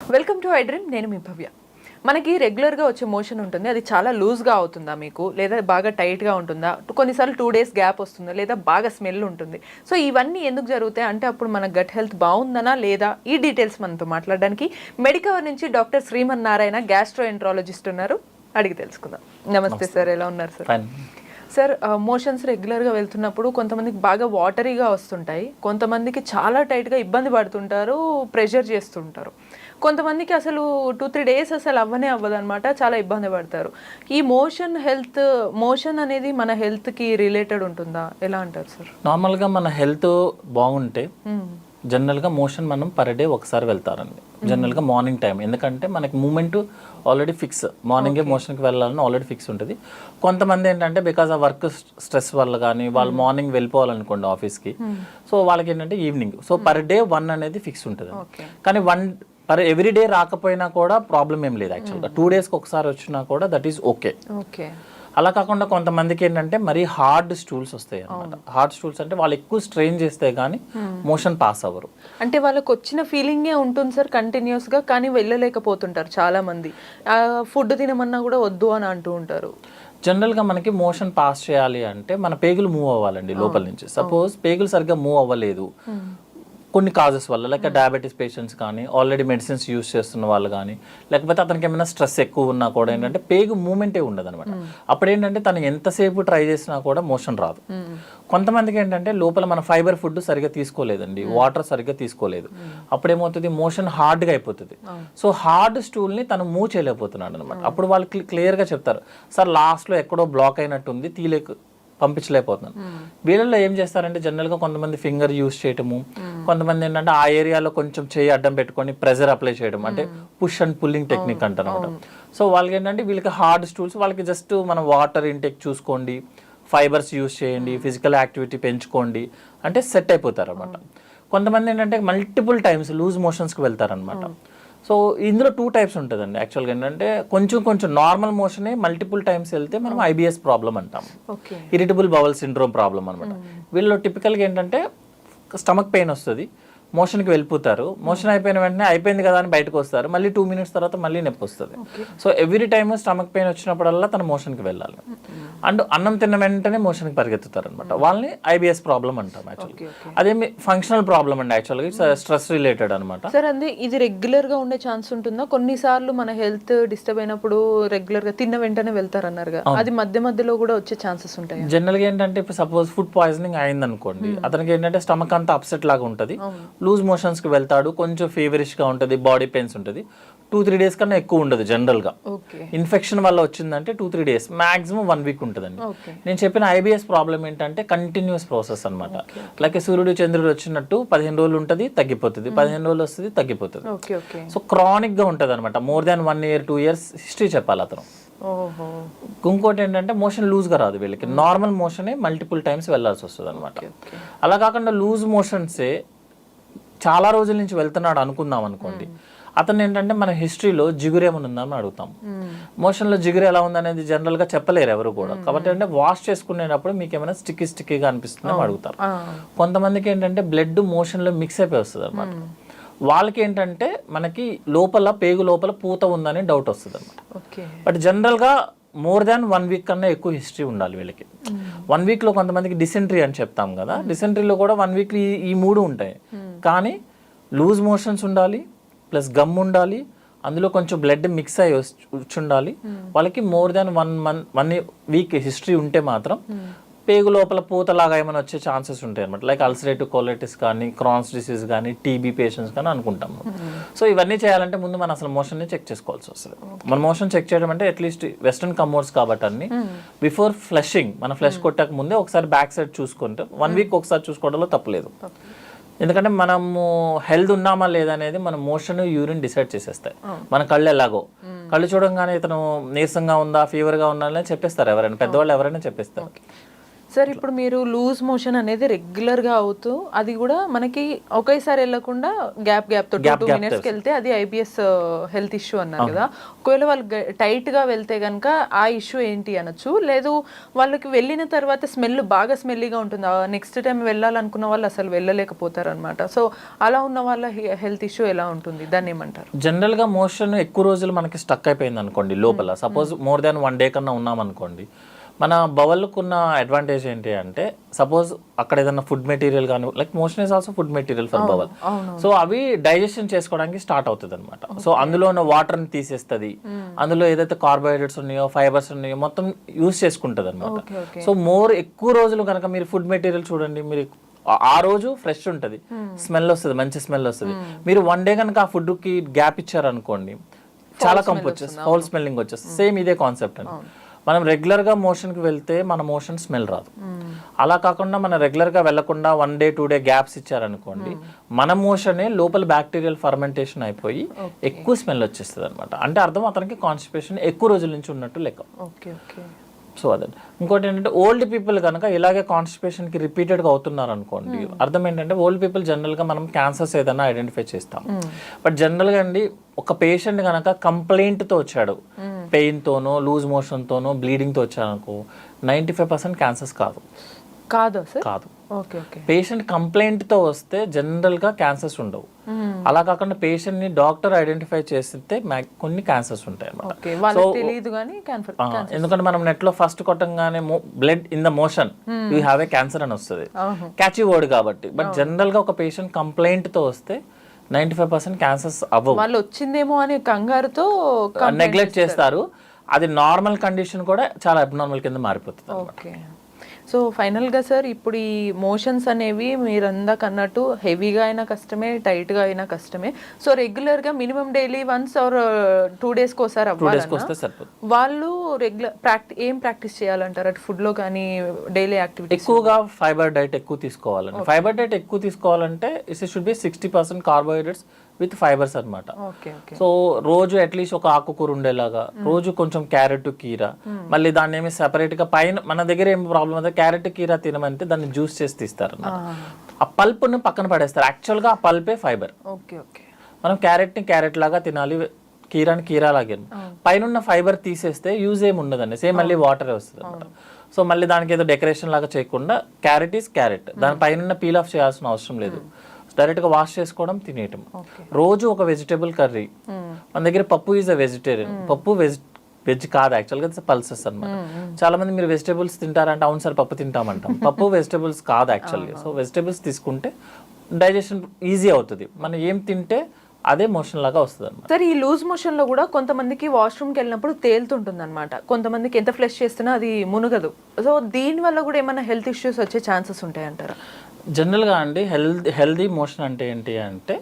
Welcome to iDream నేను మీ భవ్య. మనకి రెగ్యులర్గా వచ్చే మోషన్ ఉంటుంది అది చాలా లూజ్గా అవుతుందా మీకు? లేదా బాగా టైట్గా ఉంటుందా? కొన్నిసార్లు టూ డేస్ గ్యాప్ వస్తుందా లేదా బాగా స్మెల్ ఉంటుంది. సో ఇవన్నీ ఎందుకు జరుగుతాయి? అంటే అప్పుడు మన గట్ హెల్త్ బాగుందనా లేదా? ఈ డీటెయిల్స్ మనతో మాట్లాడడానికి మెడికవర్ నుంచి doctor Shriman Narayana gastro enterologist ఉన్నారు. అడిగి తెలుసుకుందాం. నమస్తే సార్ ఎలా ఉన్నారు సార్? సార్ మోషన్స్ రెగ్యులర్గా వెళ్తున్నప్పుడు కొంతమందికి బాగా వాటరీగా వస్తుంటాయి. కొంతమందికి చాలా టైట్గా ఇబ్బంది పడుతుంటారు ప్రెషర్ చేస్తుంటారు. కొంతమందికి అసలు టూ త్రీ డేస్ అసలు అవ్వనే అవ్వదు అనమాట చాలా ఇబ్బంది పడతారు. ఈ మోషన్ హెల్త్ మోషన్ అనేది మన హెల్త్కి రిలేటెడ్ ఉంటుందా? ఎలా అంటారు సార్? నార్మల్గా మన హెల్త్ బాగుంటే జనరల్గా మోషన్ మనం పర్ డే ఒకసారి వెళ్తారండి. జనరల్గా మార్నింగ్ టైం ఎందుకంటే మనకి మూమెంట్ ఆల్రెడీ ఫిక్స్ మార్నింగే మోషన్కి వెళ్ళాలని ఆల్రెడీ ఫిక్స్ ఉంటుంది. కొంతమంది ఏంటంటే బికాస్ ఆ వర్క్ స్ట్రెస్ వల్ల కానీ వాళ్ళు మార్నింగ్ వెళ్ళిపోవాలనుకోండి ఆఫీస్కి సో వాళ్ళకి ఏంటంటే evening so per day one అనేది ఫిక్స్ ఉంటుంది. కానీ వన్ పర్ ఎవ్రీ డే రాకపోయినా కూడా ప్రాబ్లం ఏం లేదు యాక్చువల్గా టూ డేస్కి ఒకసారి వచ్చినా కూడా దట్ ఈస్ ఓకే ఓకే అలా కాకుండా కొంతమందికి ఏంటంటే మరీ హార్డ్ స్టూల్స్ వస్తాయి అనమాట హార్డ్ స్టూల్స్ అంటే వాళ్ళు ఎక్కువ స్ట్రెయిన్ చేస్తే కానీ మోషన్ పాస్ అవ్వరు. అంటే వాళ్ళకి వచ్చిన ఫీలింగే ఉంటుంది సార్ కంటిన్యూస్గా కానీ వెళ్ళలేకపోతుంటారు చాలా మంది ఫుడ్ తినమన్నా కూడా వద్దు అని అంటూ ఉంటారు. జనరల్గా మనకి మోషన్ పాస్ చేయాలి అంటే మన పేగులు మూవ్ అవ్వాలండి లోపల నుంచి. సపోజ్ పేగులు సరిగ్గా మూవ్ అవ్వలేదు. కొన్ని కాజెస్ వల్ల లైక్ డయాబెటీస్ పేషెంట్స్ కానీ ఆల్రెడీ మెడిసిన్స్ యూస్ చేస్తున్న వాళ్ళు కానీ లేకపోతే అతనికి ఏమైనా స్ట్రెస్ ఎక్కువ ఉన్నా కూడా ఏంటంటే పేగు మూమెంటే ఉండదు అనమాట అప్పుడు ఏంటంటే తను ఎంతసేపు ట్రై చేసినా కూడా మోషన్ రాదు. కొంతమందికి ఏంటంటే లోపల మన ఫైబర్ ఫుడ్ సరిగ్గా తీసుకోలేదండి వాటర్ సరిగ్గా తీసుకోలేదు. అప్పుడు ఏమవుతుంది మోషన్ హార్డ్గా అయిపోతుంది. సో హార్డ్ స్టూల్ని తను మూవ్ చేయలేకపోతున్నాడు అనమాట అప్పుడు వాళ్ళు క్లియర్గా చెప్తారు సార్ లాస్ట్లో ఎక్కడో బ్లాక్ అయినట్టుంది తీలేక పంపించలేకపోతున్నాను. వీళ్ళల్లో ఏం చేస్తారంటే జనరల్గా కొంతమంది ఫింగర్ యూస్ చేయటము కొంతమంది ఏంటంటే ఆ ఏరియాలో కొంచెం చేయి అడ్డం పెట్టుకొని ప్రెజర్ అప్లై చేయడం అంటే పుష్ అండ్ పుల్లింగ్ టెక్నిక్ అంటారు సో వాళ్ళకి ఏంటంటే వీళ్ళకి హార్డ్ స్టూల్స్ వాళ్ళకి జస్ట్ మనం వాటర్ ఇంటెక్ చూసుకోండి ఫైబర్స్ యూస్ చేయండి ఫిజికల్ యాక్టివిటీ పెంచుకోండి అంటే సెట్ అయిపోతారు అనమాట కొంతమంది ఏంటంటే మల్టిపుల్ టైమ్స్ లూజ్ మోషన్స్కి వెళ్తారనమాట సో ఇందులో టూ టైప్స్ ఉంటుందండి. యాక్చువల్గా ఏంటంటే కొంచెం కొంచెం నార్మల్ మోషనే మల్టిపుల్ టైమ్స్ వెళ్తే మనం ఐబిఎస్ ప్రాబ్లం అంటాం. ఇరిటబుల్ బవల్ సిండ్రోమ్ ప్రాబ్లం అనమాట వీళ్ళు టిపికల్గా ఏంటంటే స్టమక్ పెయిన్ వస్తుంది. మోషన్కి వెళ్ళిపోతారు. మోషన్ అయిపోయిన వెంటనే అయిపోయింది కదా అని బయటకు వస్తారు. మళ్ళీ టూ మినిట్స్ తర్వాత మళ్ళీ నొప్పి వస్తుంది. So every time stomach pain వచ్చినప్పుడల్లా తన మోషన్కి వెళ్ళాలి. అండ్ అన్నం తిన్న వెంటనే మోషన్కి పరిగెత్తుతారు అనమాట వాళ్ళని ఐబిఎస్ ప్రాబ్లం అంటాం యాక్చువల్గా అదేమి ఫంక్షనల్ ప్రాబ్లం అండి యాక్చువల్గా ఇట్స్ స్ట్రెస్ రిలేటెడ్ అనమాట సార్ అంది ఇది రెగ్యులర్గా ఉండే ఛాన్స్ ఉంటుందా? కొన్నిసార్లు మన హెల్త్ డిస్టర్బ్ అయినప్పుడు రెగ్యులర్గా తిన్న వెంటనే వెళ్తారన్నారుగా. అది మధ్య మధ్యలో కూడా వచ్చే ఛాన్సెస్ ఉంటాయి? జనరల్గా ఏంటంటే ఇప్పుడు సపోజ్ ఫుడ్ పాయిజనింగ్ అయింది అనుకోండి అతనికి ఏంటంటే స్టమక్ అంతా అప్సెట్ లాగా ఉంటుంది. లూజ్ మోషన్స్కి వెళ్తాడు కొంచెం ఫీవరిష్గా ఉంటుంది బాడీ పెయిన్స్ ఉంటుంది. టూ త్రీ డేస్ కన్నా ఎక్కువ ఉండదు జనరల్గా. ఇన్ఫెక్షన్ వల్ల వచ్చిందంటే two three days maximum one week ఉంటుందండి. నేను చెప్పిన ఐబిఎస్ ప్రాబ్లం ఏంటంటే కంటిన్యూస్ ప్రాసెస్ అనమాట లైక్ సూర్యుడు చంద్రుడు వచ్చినట్టు పదిహేను రోజులు ఉంటుంది తగ్గిపోతుంది. పదిహేను రోజులు వస్తుంది తగ్గిపోతుంది. సో క్రానిక్గా ఉంటుంది అనమాట more than one year two years history చెప్పాలి అతను. ఇంకోటి ఏంటంటే మోషన్ లూజ్గా రాదు వీళ్ళకి. నార్మల్ మోషనే మల్టిపుల్ టైమ్స్ వెళ్ళాల్సి వస్తుంది అనమాట అలా కాకుండా లూజ్ మోషన్సే చాలా రోజుల నుంచి వెళ్తున్నాడు అనుకుందాం అనుకోండి. అతను ఏంటంటే మన హిస్టరీలో జిగురు ఏమైనా ఉందని అడుగుతాం మోషన్లో జిగురు ఎలా ఉందనేది జనరల్గా చెప్పలేరు ఎవరు కూడా. కాబట్టి అంటే వాష్ చేసుకునేటప్పుడు మీకు ఏమైనా స్టిక్కీ స్టిక్కీగా అనిపిస్తుందని అడుగుతారు. కొంతమందికి ఏంటంటే బ్లడ్ మోషన్లో మిక్స్ అయిపోయి వస్తుంది అనమాట వాళ్ళకి ఏంటంటే మనకి లోపల పేగు లోపల పూత ఉందని డౌట్ వస్తుంది అనమాట బట్ జనరల్గా మోర్ దాన్ వన్ వీక్ కన్నా ఎక్కువ హిస్టరీ ఉండాలి వీళ్ళకి. వన్ వీక్లో కొంతమందికి డిసెంట్రీ అని చెప్తాం కదా. డిసెంట్రీలో కూడా వన్ వీక్ ఈ మూడు ఉంటాయి. కానీ లూజ్ మోషన్స్ ఉండాలి ప్లస్ గమ్ ఉండాలి అందులో కొంచెం బ్లడ్ మిక్స్ అయ్యి ఉండాలి వాళ్ళకి more than one month one week history ఉంటే మాత్రం పేగు లోపల పూతలాగా ఏమైనా వచ్చే ఛాన్సెస్ ఉంటాయి అనమాట లైక్ అల్సరేటివ్ కోలైటిస్ కానీ క్రాన్స్ డిసీజ్ కానీ టీబీ పేషెంట్స్ కానీ అనుకుంటాం సో ఇవన్నీ చేయాలంటే ముందు మనం అసలు మోషన్ని చెక్ చేసుకోవాల్సి వస్తుంది. మన మోషన్ చెక్ చేయడం అంటే అట్లీస్ట్ వెస్ట్రన్ కమోడ్స్ కాబట్టి అన్ని బిఫోర్ ఫ్లషింగ్ మన ఫ్లష్ కొట్టక ముందే ఒకసారి బ్యాక్ సైడ్ చూసుకుంటే వన్ వీక్ ఒకసారి చూసుకోవడంలో తప్పలేదు. ఎందుకంటే మనము హెల్త్ ఉన్నామా లేదా అనేది మన మోషన్ యూరిన్ డిసైడ్ చేసేస్తాయి. మన కళ్ళు ఎలాగో. కళ్ళు చూడంగానే ఇతను నీరసంగా ఉందా ఫీవర్గా ఉందా అని చెప్పేస్తారు ఎవరైనా. పెద్దవాళ్ళు ఎవరైనా చెప్పేస్తారు. సార్ ఇప్పుడు మీరు లూజ్ మోషన్ అనేది రెగ్యులర్గా అవుతూ అది కూడా మనకి ఒకేసారి వెళ్ళకుండా గ్యాప్ గ్యాప్తో టూ మినిట్స్. వెళ్తే అది ఐబిఎస్ హెల్త్ ఇష్యూ అన్నారు కదా. ఒకవేళ వాళ్ళు టైట్గా వెళ్తే గనక ఆ ఇష్యూ ఏంటి అనొచ్చు. లేదు వాళ్ళకి వెళ్ళిన తర్వాత స్మెల్ బాగా స్మెల్లీగా ఉంటుంది. నెక్స్ట్ టైం వెళ్ళాలనుకున్న వాళ్ళు అసలు వెళ్ళలేకపోతారు అనమాట సో అలా ఉన్న వాళ్ళ హెల్త్ ఇష్యూ ఎలా ఉంటుంది? దాన్ని ఏమంటారు? జనరల్గా మోషన్ ఎక్కువ రోజులు మనకి స్టక్ అయిపోయింది అనుకోండి లోపల suppose more than one day కన్నా ఉన్నాం అనుకోండి మన బవల్కున్న అడ్వాంటేజ్ ఏంటి అంటే సపోజ్ అక్కడ ఏదైనా ఫుడ్ మెటీరియల్ కానీ like motion is also food material for bowel. So అవి డైజెషన్ చేసుకోవడానికి స్టార్ట్ అవుతుంది అనమాట సో అందులో ఉన్న వాటర్ని తీసేస్తుంది. అందులో ఏదైతే కార్బోహైడ్రేట్స్ ఉన్నాయో ఫైబర్స్ ఉన్నాయో మొత్తం యూస్ చేసుకుంటుంది అనమాట సో మోర్ ఎక్కువ రోజులు కనుక మీరు ఫుడ్ మెటీరియల్ చూడండి మీరు ఆ- రోజు ఫ్రెష్ ఉంటుంది. స్మెల్ వస్తుంది మంచి స్మెల్ వస్తుంది. మీరు వన్ డే కనుక ఆ ఫుడ్కి గ్యాప్ ఇచ్చారనుకోండి చాలా కంపు వచ్చేస్తుంది ఫౌల్ స్మెల్లింగ్ వచ్చేస్తుంది. సేమ్ ఇదే కాన్సెప్ట్ అండి. మనం రెగ్యులర్గా మోషన్కి వెళ్తే మన మోషన్ స్మెల్ రాదు. అలా కాకుండా మనం రెగ్యులర్గా వెళ్ళకుండా one day two day gaps ఇచ్చారనుకోండి మన మోషనే లోపల బ్యాక్టీరియల్ ఫర్మెంటేషన్ అయిపోయి ఎక్కువ స్మెల్ వచ్చేస్తుంది అనమాట అంటే అర్థం అతనికి కాన్స్టిపేషన్ ఎక్కువ రోజుల నుంచి ఉన్నట్టు లెక్క. సో అదే. ఇంకోటి ఏంటంటే ఓల్డ్ పీపుల్ కనుక ఇలాగే కాన్స్టిపేషన్కి రిపీటెడ్గా అవుతున్నారు అనుకోండి. అర్థం ఏంటంటే ఓల్డ్ పీపుల్ జనరల్గా మనం క్యాన్సర్స్ ఏదైనా ఐడెంటిఫై చేస్తాం. బట్ జనరల్గా అండి ఒక పేషెంట్ కనుక కంప్లైంట్తో వచ్చాడు. పెయిన్ తోనో లూజ్ మోషన్ తోనో బ్లీడింగ్తో వచ్చాడు అనుకో నైంటీ ఫైవ్ పర్సెంట్ క్యాన్సర్స్ కాదు. కాదా సార్? కాదు. పేషెంట్ కంప్లైంట్తో వస్తే జనరల్గా క్యాన్సర్స్ ఉండవు. అలా కాకుండా పేషెంట్ని డాక్టర్ ఐడెంటిఫై చేస్తే కొన్ని క్యాన్సర్స్ ఉంటాయి ఆ, ఎందుకంటే మనం నెట్లో first కొట్టంగానే blood in the motion you have a cancer అని వస్తుంది. క్యాచీ వర్డ్ కాబట్టి. బట్ జనరల్గా ఒక పేషెంట్ కంప్లైంట్తో వస్తే నైన్టీ ఫైవ్ పర్సెంట్ క్యాన్సర్స్ అవ్వవు. వాళ్ళు వచ్చిందేమో అనే కంగారుతో నెగ్లెక్ట్ చేస్తారు. అది నార్మల్ కండిషన్ కూడా చాలా అబ్నార్మల్ కింద మారిపోతుంది ఓకే. సో ఫైనల్గా సార్ ఇప్పుడు ఈ మోషన్స్ అనేవి మీరు అందాక అన్నట్టు హెవీగా అయినా కష్టమే టైట్గా అయినా కష్టమే. సో రెగ్యులర్గా minimum daily once or two డేస్కి ఒకసారి సరిపోతుంది వాళ్ళు రెగ్యులర్ ప్రాక్టీ ఏం ప్రాక్టీస్ చేయాలంటారు? అటు ఫుడ్లో కానీ డైలీ యాక్టివిటీస్ ఎక్కువగా ఫైబర్ డైట్ ఎక్కువ తీసుకోవాలండి. ఫైబర్ డైట్ ఎక్కువ తీసుకోవాలంటే it should be sixty percent carbohydrates with fibres అన్నమాట. Okay okay. సో రోజు అట్లీస్ట్ ఒక ఆకుకూర ఉండేలాగా రోజు కొంచెం క్యారెట్ కీర. మళ్ళీ దాన్ని ఏమి సెపరేట్గా పైన మన దగ్గర ఏం ప్రాబ్లం అంటే క్యారెట్ కీర తినమంటే దాన్ని జ్యూస్ చేసి తీస్తారు ఆ పల్ప్ను పక్కన పడేస్తారు. యాక్చువల్గా ఆ పల్పే ఫైబర్ మనం క్యారెట్ని క్యారెట్ లాగా తినాలి కీరాని కీరా లాగే పైన ఫైబర్ తీసేస్తే యూజ్ ఏమి ఉండదండి. సేమ్ మళ్ళీ వాటర్ వస్తుంది అనమాట సో మళ్ళీ దానికి ఏదో డెకరేషన్ లాగా చేయకుండా క్యారెట్ ఈస్ క్యారెట్ దాని పైన పీల్ ఆఫ్ చేయాల్సిన అవసరం లేదు. డైరెక్ట్గా వాష్ చేసుకోవడం తినేయటం. రోజు ఒక వెజిటేబుల్ కర్రీ. మన దగ్గర పప్పు ఈజ్ అ వెజిటేరియన్. పప్పు వెజ్ వెజ్ కాదు యాక్చువల్గా పల్సెస్ అనమాట చాలా మంది మీరు వెజిటేబుల్స్ తింటారంటే అవును సార్ పప్పు తింటామంటాం. పప్పు వెజిటేబుల్స్ కాదు యాక్చువల్గా. సో వెజిటేబుల్స్ తీసుకుంటే డైజెషన్ ఈజీ అవుతుంది. మనం ఏం తింటే అదే మోషన్ లాగా వస్తుంది అనమాట సార్ ఈ లూజ్ మోషన్లో కూడా కొంతమందికి వాష్రూమ్కి వెళ్ళినప్పుడు తేలుతుంటుంది అనమాట కొంతమందికి ఎంత ఫ్లెష్ చేస్తున్నా అది మునగదు. సో దీని వల్ల కూడా ఏమైనా హెల్త్ ఇష్యూస్ వచ్చే ఛాన్సెస్ ఉంటాయంటారా? జనరల్గా అండి హెల్త్ హెల్దీ మోషన్ అంటే ఏంటి అంటే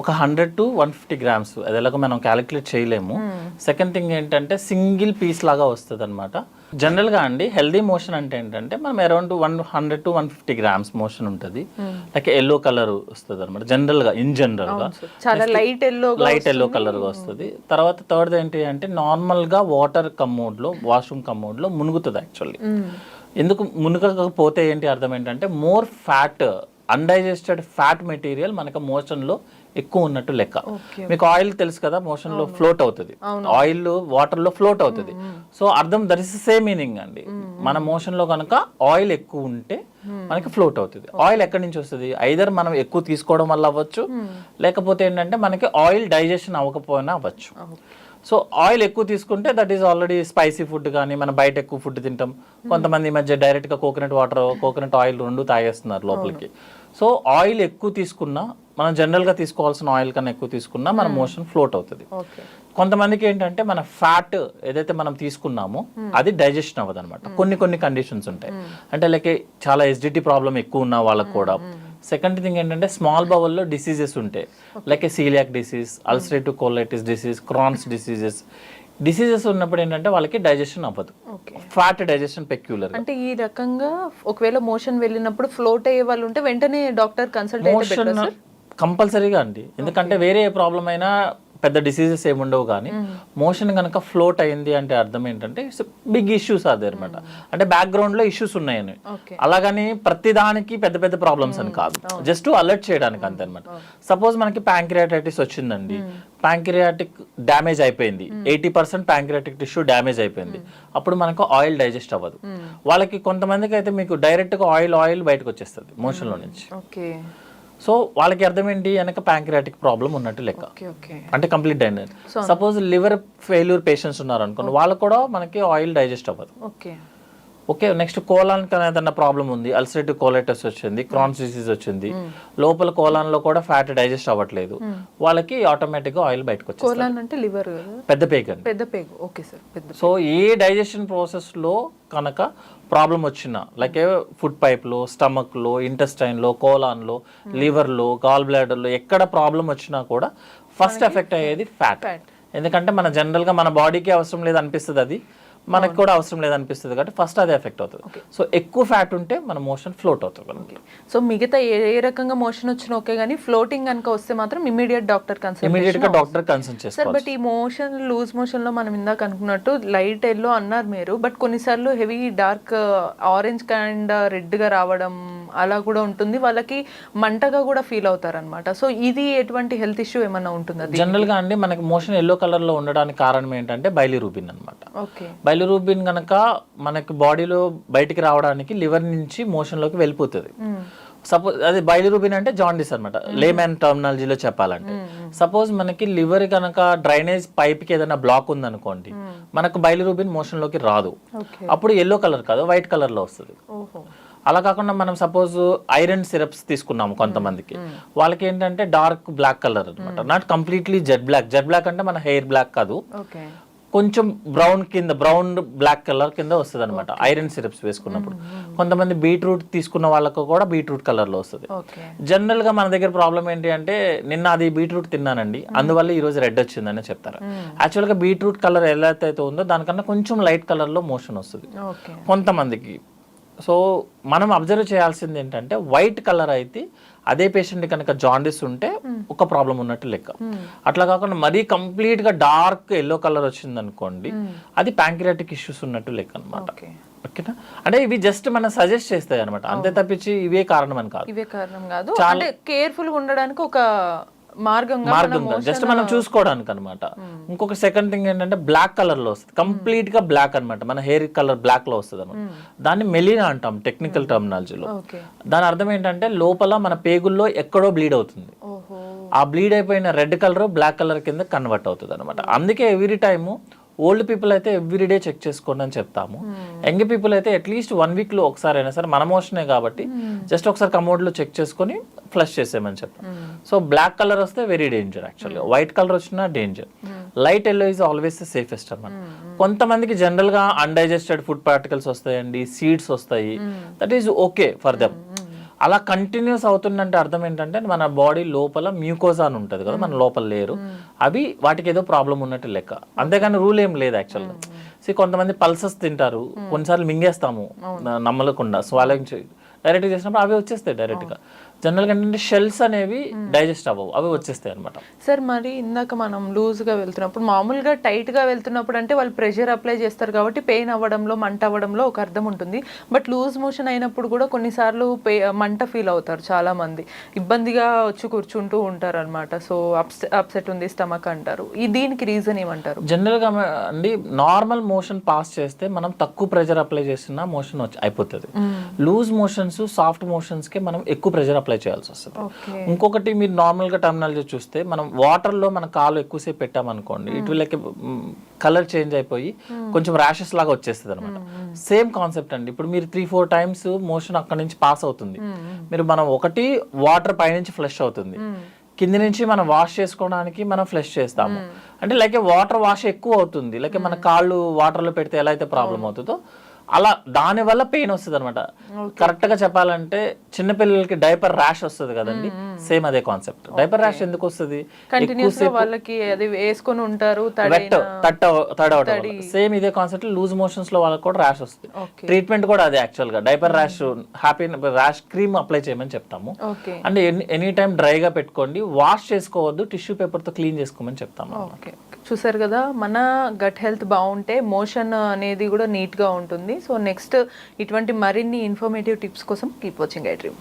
ఒక hundred to one fifty grams అది ఎలాగో మనం క్యాలిక్యులేట్ చేయలేము. సెకండ్ థింగ్ ఏంటంటే సింగిల్ పీస్ లాగా వస్తుంది అనమాట జనరల్గా అండి హెల్దీ మోషన్ అంటే ఏంటంటే మనం around one hundred to one fifty grams motion ఉంటుంది. లైక్ ఎల్లో కలర్ వస్తుంది అనమాట జనరల్గా ఇన్ జనరల్గా. చాలా లైట్ ఎల్లో లైట్ ఎల్లో కలర్గా వస్తుంది. తర్వాత థర్డ్ ఏంటి అంటే నార్మల్గా వాటర్ కమ్మోడ్లో వాష్రూమ్ కమ్మోడ్లో మునుగుతుంది యాక్చువల్లీ. ఎందుకు మునగకపోతే ఏంటి అర్థం ఏంటంటే more fat undigested fat material మనకు మోషన్లో ఎక్కువ ఉన్నట్టు లెక్క. మీకు ఆయిల్ తెలుసు కదా మోషన్లో ఫ్లోట్ అవుతుంది. ఆయిల్ వాటర్లో ఫ్లోట్ అవుతుంది. సో అర్థం దట్ ఇస్ సేమ్ మీనింగ్ అండి. మన మోషన్లో కనుక ఆయిల్ ఎక్కువ ఉంటే మనకి ఫ్లోట్ అవుతుంది. ఆయిల్ ఎక్కడి నుంచి వస్తుంది? ఐదర్ మనం ఎక్కువ తీసుకోవడం వల్ల అవ్వచ్చు లేకపోతే ఏంటంటే మనకి ఆయిల్ డైజెషన్ అవ్వకపోయినా అవ్వచ్చు. సో ఆయిల్ ఎక్కువ తీసుకుంటే that is already spicy food కానీ మనం బయట ఎక్కువ ఫుడ్ తింటాం. కొంతమంది ఈ మధ్య డైరెక్ట్గా కోకోనట్ వాటర్ కోకోనట్ ఆయిల్ రెండు తాగేస్తున్నారు లోపలికి. సో ఆయిల్ ఎక్కువ తీసుకున్నా మనం జనరల్గా తీసుకోవాల్సిన ఆయిల్ కన్నా ఎక్కువ తీసుకున్నా మన మోషన్ ఫ్లోట్ అవుతుంది. కొంతమందికి ఏంటంటే మన ఫ్యాట్ ఏదైతే మనం తీసుకున్నామో అది డైజెషన్ అవ్వదు అనమాట కొన్ని కొన్ని కండిషన్స్ ఉంటాయి. అంటే లైక్ చాలా ఎస్డిటి ప్రాబ్లం ఎక్కువ ఉన్న వాళ్ళకి కూడా సెకండ్ థింగ్ ఏంటంటే స్మాల్ బౌల్లో డిసీజెస్ ఉంటాయి like coeliac disease ulcerative colitis disease Crohn's diseases diseases ఉన్నప్పుడు ఏంటంటే వాళ్ళకి డైజెషన్ అవ్వదు. ఫ్యాట్ డైజెషన్ పెక్యులర్ అంటే ఈ రకంగా ఒకవేళ మోషన్ వెళ్ళినప్పుడు ఫ్లోట్ అయ్యే వాళ్ళు ఉంటే వెంటనే డాక్టర్ కన్సల్ట్ మోషన్ కంపల్సరీగా అండి. ఎందుకంటే వేరే ఏ ప్రాబ్లం అయినా పెద్ద డిసీజెస్ ఏముండవు కానీ మోషన్ కనుక ఫ్లోట్ అయింది అంటే అర్థం ఏంటంటే బిగ్ ఇష్యూస్ అదే అనమాట అంటే బ్యాక్గ్రౌండ్లో ఇష్యూస్ ఉన్నాయని. అలాగని ప్రతి దానికి పెద్ద పెద్ద ప్రాబ్లమ్స్ అని కాదు. జస్ట్ అలర్ట్ చేయడానికి అంతే అనమాట సపోజ్ మనకి ప్యాంక్రియాటైటిస్ వచ్చిందండి. ప్యాంక్రియాటిక్ డ్యామేజ్ అయిపోయింది. Eighty percent pancreatic tissue damage అయిపోయింది. అప్పుడు మనకు ఆయిల్ డైజెస్ట్ అవ్వదు. వాళ్ళకి కొంతమందికి అయితే మీకు డైరెక్ట్గా ఆయిల్ ఆయిల్ బయటకు వచ్చేస్తుంది మోషన్లో నుంచి. ఓకే. సో వాళ్ళకి అర్థం ఏంటి వెనక ప్యాంక్రియాటిక్ ప్రాబ్లం ఉన్నట్టు లెక్క. అంటే complete diner suppose liver failure patients ఉన్నారు అనుకోండి వాళ్ళకు కూడా మనకి ఆయిల్ డైజెస్ట్ అవ్వదు. ఓకే నెక్స్ట్ కోలాన్ ఏదైనా ప్రాబ్లం ఉంది అల్సరేటివ్ కోలైటస్ వచ్చింది క్రాన్స్ డిసీజ్ వచ్చింది లోపల కోలాన్లో కూడా ఫ్యాట్ డైజెస్ట్ అవ్వట్లేదు. వాళ్ళకి ఆటోమేటిక్గా ఆయిల్ బయటకు కోలాన్ అంటే లివర్? పెద్ద పేగ్ పెద్ద పేగు. ఓకే సార్ పెద్ద సో ఏ డైజెషన్ ప్రాసెస్లో కనుక ప్రాబ్లం వచ్చినా లైక్ ఫుడ్ పైప్లో స్టమక్లో ఇంటెస్టైన్లో కోలాన్లో లివర్లో గాల్ బ్లాడర్లో ఎక్కడ ప్రాబ్లం వచ్చినా కూడా ఫస్ట్ ఎఫెక్ట్ అయ్యేది ఫ్యాట్. ఎందుకంటే మన జనరల్గా మన బాడీకి అవసరం లేదు అనిపిస్తుంది అది. మనకు కూడా అవసరం లేదు అనిపిస్తుంది కాబట్టి ఫస్ట్ అదే ఎఫెక్ట్ అవుతుంది. సో ఎక్కువ ఫ్యాట్ ఉంటే మన మోషన్ ఫ్లోట్ అవుతుంది. మనకి సో మిగతా ఏ రకంగా మోషన్ వచ్చినా ఓకే కానీ ఫ్లోటింగ్ కనుక వస్తే మాత్రం ఇమీడియట్ డాక్టర్ ఇమీడియట్ కన్సల్టేషన్గా డాక్టర్ కన్సల్ట్ చేసుకోవాలి బట్ ఈ మోషన్ లూజ్ మోషన్లో మనం ఇందాక అనుకున్నట్టు లైట్ ఎల్లో అన్నారు మీరు బట్ కొన్నిసార్లు హెవీ డార్క్ ఆరెంజ్ అండ్ రెడ్గా రావడం అలా కూడా ఉంటుంది. వాళ్ళకి మంటగా కూడా ఫీల్ అవుతారు అనమాట సో ఇది ఎటువంటి హెల్త్ ఇష్యూ ఏమన్నా ఉంటుందా జనరల్గా అండి మనకి మోషన్ ఎల్లో కలర్లో ఉండడానికి కారణం ఏంటంటే బైలిరూబిన్ అన్నమాట. ఓకే. బైలిరూబిన్ గనక మనకి బాడీలో బయటికి రావడానికి లివర్ నుంచి మోషన్లోకి వెళ్ళిపోతుంది. సపోజ్ అది బైలిరూబిన్ అంటే జాండిస్ అనమాట లేమెన్ టర్మినాలజీలో చెప్పాలంటే. సపోజ్ మనకి లివర్ కనుక డ్రైనేజ్ పైప్కి ఏదైనా బ్లాక్ ఉందనుకోండి మనకు బైలిరూబిన్ మోషన్లోకి రాదు. అప్పుడు ఎల్లో కలర్ కాదు వైట్ కలర్లో వస్తుంది. అలా కాకుండా మనం సపోజ్ ఐరన్ సిరప్స్ తీసుకున్నాము కొంతమందికి. వాళ్ళకి ఏంటంటే డార్క్ బ్లాక్ కలర్ అనమాట not completely jet black jet black అంటే మన హెయిర్ బ్లాక్ కాదు. కొంచెం బ్రౌన్ కింద బ్రౌన్ బ్లాక్ కలర్ కింద వస్తుంది అనమాట ఐరన్ సిరప్స్ వేసుకున్నప్పుడు. కొంతమంది బీట్రూట్ తీసుకున్న వాళ్ళకు కూడా బీట్రూట్ కలర్లో వస్తుంది. ఓకే జనరల్గా మన దగ్గర ప్రాబ్లం ఏంటి అంటే నిన్న అది బీట్రూట్ తిన్నానండి. అందువల్ల ఈ రోజు రెడ్ వచ్చిందని చెప్తారు. యాక్చువల్గా బీట్రూట్ కలర్ ఎలా అయితే ఉందో దానికన్నా కొంచెం లైట్ కలర్లో మోషన్ వస్తుంది. కొంతమందికి. సో మనం అబ్జర్వ్ చేయాల్సింది ఏంటంటే వైట్ కలర్ అయితే అదే పేషెంట్ కనుక జాండిస్ ఉంటే ఒక ప్రాబ్లం ఉన్నట్టు లెక్క. అట్లా కాకుండా మరీ కంప్లీట్గా డార్క్ ఎల్లో కలర్ వచ్చింది అనుకోండి అది ప్యాంక్రియాటిక్ ఇష్యూస్ ఉన్నట్టు లెక్క అనమాట ఓకే ఓకేనా? అంటే ఇవి జస్ట్ మనం సజెస్ట్ చేస్తాయి అనమాట అంతే తప్పించి ఇవే కారణం అని కాదు. ఇవే కారణం కాదు. అంటే కేర్ఫుల్గా ఉండడానికి ఒక మార్గంగా మార్గం జస్ట్ మనం చూసుకోవడానికి అనమాట ఇంకొక సెకండ్ థింగ్ ఏంటంటే బ్లాక్ కలర్లో వస్తుంది. కంప్లీట్గా బ్లాక్ అన్నమాట. మన హెయిర్ కలర్ బ్లాక్లో వస్తుంది అనమాట దాన్ని మెలినా అంటాం టెక్నికల్ టర్మినాలజీలో ఓకే దాని అర్థం ఏంటంటే లోపల మన పేగుల్లో ఎక్కడో బ్లీడ్ అవుతుంది. ఆ బ్లీడ్ అయిపోయిన రెడ్ కలర్ బ్లాక్ కలర్ కింద కన్వర్ట్ అవుతుంది అనమాట అందుకే ఎవ్రీ టైము ఓల్డ్ పీపుల్ అయితే ఎవ్రీ డే చెక్ చేసుకోండి అని చెప్తాము. యంగ్ పీపుల్ అయితే అట్లీస్ట్ వన్ వీక్లో ఒకసారి అయినా సరే మన మోషనే కాబట్టి జస్ట్ ఒకసారి కమోడ్లో చెక్ చేసుకొని ఫ్లష్ చేసేయమని చెప్తాం సో బ్లాక్ కలర్ వస్తే వెరీ డేంజర్ యాక్చువల్గా వైట్ కలర్ వచ్చినా danger light yellow is always the safest అన్నమాట. కొంతమందికి జనరల్గా అన్డైజెస్టెడ్ ఫుడ్ పార్టికల్స్ వస్తాయండి సీడ్స్ వస్తాయి. That is okay for them అలా కంటిన్యూస్ అవుతుందంటే అర్థం ఏంటంటే మన బాడీ లోపల మ్యూకోజా అని ఉంటుంది కదా మన లోపల లేరు అవి వాటికి ఏదో ప్రాబ్లం ఉన్నట్టు లెక్క. అంతేగాని రూల్ ఏం లేదు యాక్చువల్గా సో కొంతమంది పల్సెస్ తింటారు. కొన్నిసార్లు మింగేస్తాము నమ్మలకుండా. స్వాలింగ్ డైరెక్ట్ చేసినప్పుడు అవి వచ్చేస్తాయి డైరెక్ట్గా. జనరల్గా ఏంటంటే షెల్స్ అనేవి డైజెస్ట్ అవ్వవు. అవి వచ్చేస్తాయి అనమాట సార్ మరి ఇందాక మనం లూజ్గా వెళ్తున్నప్పుడు మామూలుగా టైట్గా వెళ్తున్నప్పుడు అంటే వాళ్ళు ప్రెషర్ అప్లై చేస్తారు కాబట్టి పెయిన్ అవ్వడంలో మంట అవ్వడంలో ఒక అర్థం ఉంటుంది. బట్ లూజ్ మోషన్ అయినప్పుడు కూడా కొన్నిసార్లు మంట ఫీల్ అవుతారు చాలా మంది ఇబ్బందిగా వచ్చి కూర్చుంటూ ఉంటారు అనమాట సో అప్సెట్ ఉంది స్టమక్ అంటారు. ఈ దీనికి రీజన్ ఏమంటారు? జనరల్గా మ- అండి నార్మల్ మోషన్ పాస్ చేస్తే మనం తక్కువ ప్రెజర్ అప్లై చేసిన మోషన్ వచ్చి అయిపోతుంది. లూజ్ మోషన్స్ సాఫ్ట్ మోషన్స్కి మనం ఎక్కువ ప్రెజర్ అప్లై చేయాల్సి వస్తుంది. ఇంకొకటి మీరు నార్మల్గా టర్మినాలజీ చూస్తే మనం వాటర్లో మన కాలు ఎక్కువసేపు పెట్టామనుకోండి ఇటు వీళ్ళకి కలర్ చేంజ్ అయిపోయి కొంచెం ర్యాషెస్ లాగా వచ్చేస్తుంది అనమాట సేమ్ కాన్సెప్ట్ అండి. ఇప్పుడు మీరు త్రీ ఫోర్ టైమ్స్ మోషన్ అక్కడ నుంచి పాస్ అవుతుంది. మీరు మనం ఒకటి వాటర్ పైనుంచి ఫ్లష్ అవుతుంది. కింది నుంచి మనం వాష్ చేసుకోవడానికి మనం ఫ్లష్ చేస్తాము. అంటే లైక్ వాటర్ వాష్ ఎక్కువ అవుతుంది. లైక్ మన కాళ్ళు వాటర్లో పెడితే ఎలా అయితే ప్రాబ్లం అవుతుందో అలా దాని వల్ల పెయిన్ వస్తుంది అనమాట కరెక్ట్గా చెప్పాలంటే చిన్నపిల్లలకి డైపర్ ర్యాష్ వస్తుంది కదండి. సేమ్ అదే కాన్సెప్ట్ డైపర్ ర్యాష్ ఎందుకు వస్తుంది? గా వాళ్ళకి అది వేసుకొని ఉంటారు తడవటం సేమ్ ఇదే కాన్సెప్ట్ లూజ్ మోషన్స్లో వాళ్ళకి కూడా ర్యాష్ వస్తుంది. ట్రీట్మెంట్ కూడా అదే యాక్చువల్గా. Diaper rash happy rash cream apply చేయమని చెప్తాము. అంటే ఎనీ టైం డ్రైగా పెట్టుకోండి వాష్ చేసుకోవద్దు టిష్యూ పేపర్తో క్లీన్ చేసుకోమని చెప్తాము చూసారు కదా మన గట్ హెల్త్ బాగుంటే మోషన్ అనేది కూడా నీట్గా ఉంటుంది. సో నెక్స్ట్ ఇటువంటి మరిన్ని ఇన్ఫర్మేటివ్ టిప్స్ కోసం కీప్ వాచింగ్ ఐ డ్రీమ్